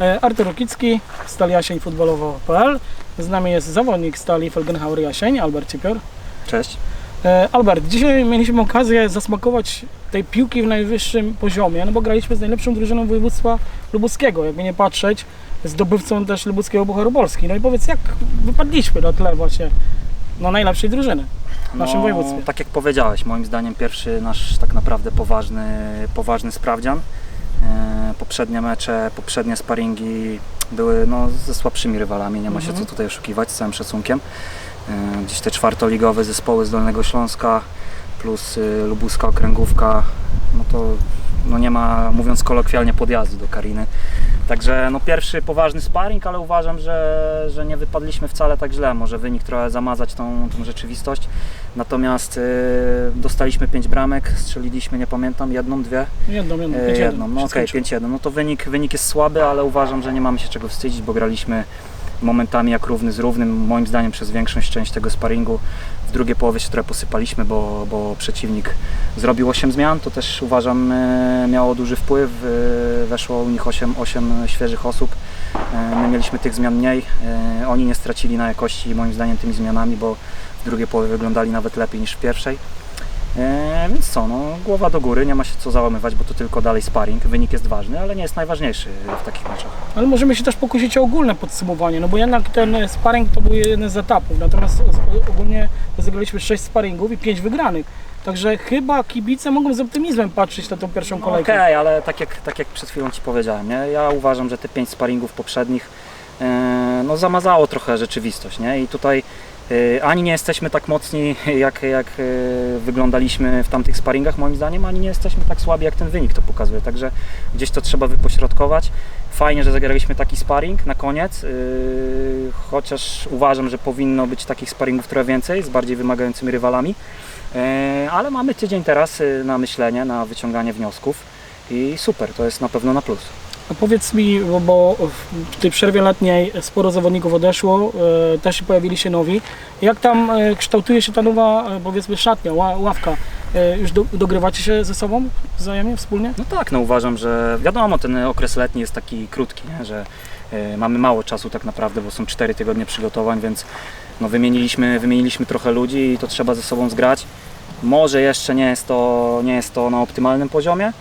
E, Artur Rokicki, Stali Jasień futbolowo.pl. Z nami jest zawodnik Stali Felgenhauer Jasień, Albert Ciepior. Cześć. E, Albert, dzisiaj mieliśmy okazję zasmakować tej piłki w najwyższym poziomie, no bo graliśmy z najlepszą drużyną województwa lubuskiego, jakby nie patrzeć, zdobywcą też lubuskiego Bucharu Polski. No i powiedz, jak wypadliśmy na tle właśnie no, najlepszej drużyny w naszym województwie? Tak jak powiedziałeś, moim zdaniem pierwszy nasz tak naprawdę poważny, poważny sprawdzian. E, Poprzednie mecze, poprzednie sparingi były no, ze słabszymi rywalami, nie ma się Mhm. co tutaj oszukiwać z całym szacunkiem. E, Gdzieś te czwartoligowe zespoły z Dolnego Śląska plus y, lubuska okręgówka, no to no nie ma, mówiąc kolokwialnie, podjazdu do Kariny. Także no pierwszy poważny sparring, ale uważam, że, że nie wypadliśmy wcale tak źle. Może wynik trochę zamazać tą, tą rzeczywistość. Natomiast y, dostaliśmy 5 bramek, strzeliliśmy, nie pamiętam, jedną, dwie? Jedną, jedną, E, pięć, jedną. No okej, skończyło. 5-1. No to wynik, wynik jest słaby, ale uważam, że nie mamy się czego wstydzić, bo graliśmy momentami jak równy z równym. Moim zdaniem przez większość część tego sparingu. W drugiej połowie się trochę posypaliśmy, bo, bo przeciwnik zrobił 8 zmian. To też uważam e, miało duży wpływ. E, Weszło u nich 8, 8 świeżych osób. E, My mieliśmy tych zmian mniej. Oni nie stracili na jakości moim zdaniem tymi zmianami, bo w drugiej połowie wyglądali nawet lepiej niż w pierwszej. E, więc co, no, głowa do góry, nie ma się co załamywać, bo to tylko dalej sparring. Wynik jest ważny, ale nie jest najważniejszy w takich meczach. Ale możemy się też pokusić o ogólne podsumowanie, no bo jednak ten sparring to był jeden z etapów, natomiast ogólnie zagraliśmy 6 sparingów i 5 wygranych. Także chyba kibice mogą z optymizmem patrzeć na tą pierwszą No kolejkę. Okej, ale tak jak, tak jak przed chwilą Ci powiedziałem, nie? ja uważam, że te pięć sparingów poprzednich e, no, zamazało trochę rzeczywistość. Nie? I tutaj ani nie jesteśmy tak mocni, jak, jak e, wyglądaliśmy w tamtych sparingach moim zdaniem, ani nie jesteśmy tak słabi, jak ten wynik to pokazuje. Także gdzieś to trzeba wypośrodkować. Fajnie, że zagraliśmy taki sparring na koniec, yy, chociaż uważam, że powinno być takich sparingów trochę więcej z bardziej wymagającymi rywalami. Ale mamy tydzień teraz na myślenie, na wyciąganie wniosków i super, to jest na pewno na plus. A powiedz mi, bo, bo w tej przerwie letniej sporo zawodników odeszło, e, też pojawili się nowi. Jak tam e, kształtuje się ta nowa, e, powiedzmy, szatnia, ła, ławka? E, już do, dogrywacie się ze sobą wzajemnie, wspólnie? No tak, no uważam, że wiadomo, ten okres letni jest taki krótki, nie? że e, mamy mało czasu tak naprawdę, bo są 4 tygodnie przygotowań, więc no wymieniliśmy, wymieniliśmy trochę ludzi i to trzeba ze sobą zgrać. Może jeszcze nie jest to, nie jest to na optymalnym poziomie,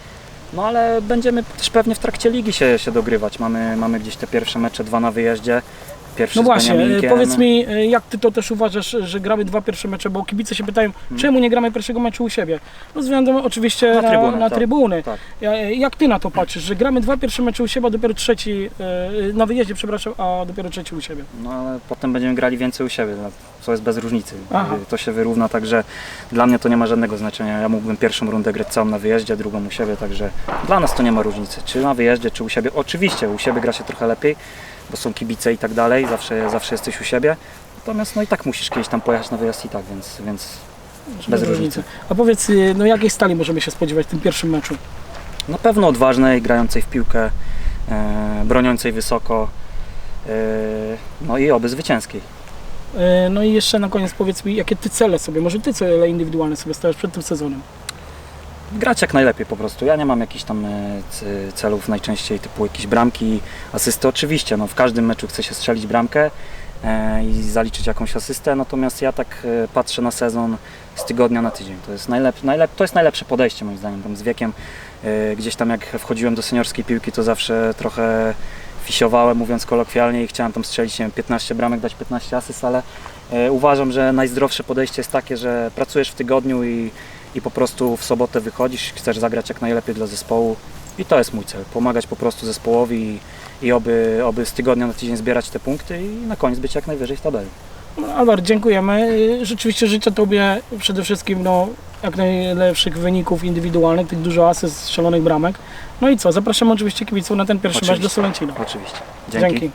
no ale będziemy też pewnie w trakcie ligi się, się dogrywać. Mamy, mamy gdzieś te pierwsze mecze, dwa na wyjeździe. Pierwszy No z właśnie, e, powiedz mi, e, jak ty to też uważasz, że gramy dwa pierwsze mecze, bo kibice się pytają, Hmm. czemu nie gramy pierwszego meczu u siebie? No względu oczywiście na, Na trybuny, na tak. trybuny. Tak. Ja- Jak ty na to patrzysz, że gramy dwa pierwsze mecze u siebie, a dopiero trzeci, e, na wyjeździe przepraszam, a dopiero trzeci u siebie? No ale potem będziemy grali więcej u siebie, no, co jest bez różnicy. Aha. To się wyrówna, także dla mnie to nie ma żadnego znaczenia. Ja mógłbym pierwszą rundę grać całą na wyjeździe, drugą u siebie, także dla nas to nie ma różnicy. Czy na wyjeździe, czy u siebie. Oczywiście u siebie gra się trochę lepiej, bo są kibice i tak dalej, zawsze, zawsze jesteś u siebie. Natomiast no i tak musisz kiedyś tam pojechać na wyjazd i tak, więc, więc bez różnicy. A powiedz, e, no jakiej stali możemy się spodziewać w tym pierwszym meczu? Na pewno odważnej, grającej w piłkę, e, broniącej wysoko, e, no i oby zwycięskiej. E, No i jeszcze na koniec powiedz mi, jakie ty cele sobie, może ty cele indywidualne sobie stawiasz przed tym sezonem? Grać jak najlepiej po prostu. Ja nie mam jakichś tam e, celów najczęściej typu jakieś bramki, asysty. Oczywiście, no, w każdym meczu chce się strzelić bramkę e, i zaliczyć jakąś asystę, natomiast ja tak e, patrzę na sezon z tygodnia na tydzień. To jest, najlep, najlep, to jest najlepsze podejście moim zdaniem. Tam z wiekiem gdzieś tam jak wchodziłem do seniorskiej piłki, to zawsze trochę fisiowałem, mówiąc kolokwialnie i chciałem tam strzelić nie wiem, 15 bramek, dać 15 asyst, ale uważam, że najzdrowsze podejście jest takie, że pracujesz w tygodniu i i po prostu w sobotę wychodzisz, chcesz zagrać jak najlepiej dla zespołu i to jest mój cel, pomagać po prostu zespołowi i, i oby, oby z tygodnia na tydzień zbierać te punkty i na koniec być jak najwyżej w tabeli. Albert, dziękujemy. E, Rzeczywiście życzę Tobie przede wszystkim no, jak najlepszych wyników indywidualnych, tych dużo asyst, strzelonych bramek. No i co, zapraszamy oczywiście kibiców na ten pierwszy mecz do. Solęcina. Oczywiście. Dzięki. Dzięki.